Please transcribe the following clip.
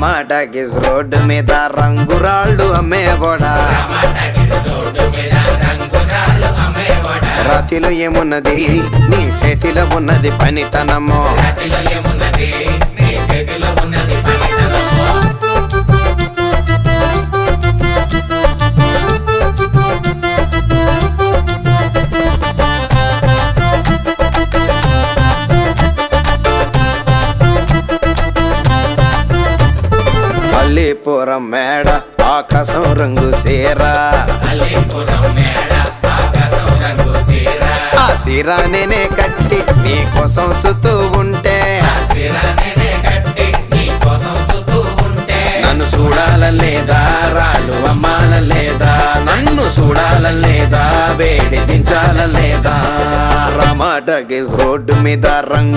టమాటాకిస్ road మీద రంగురాళ్ళు అమ్మేవాడా రాతిలో ఏమున్నది? నీ చేతిలో ఉన్నది పనితనము. అల్లీపురం మేడ ఆకాశం రంగు సీరా ఆ సీరా నేనే కట్టి నీ కోసం సుతూ ఉంటే. నన్ను చూడాలలేదా? రాళ్ళు అమ్మాలలేదా? నన్ను చూడాలలేదా? వేడి దించాలలేదా? రమాటగిస్ రోడ్డు మీద రంగు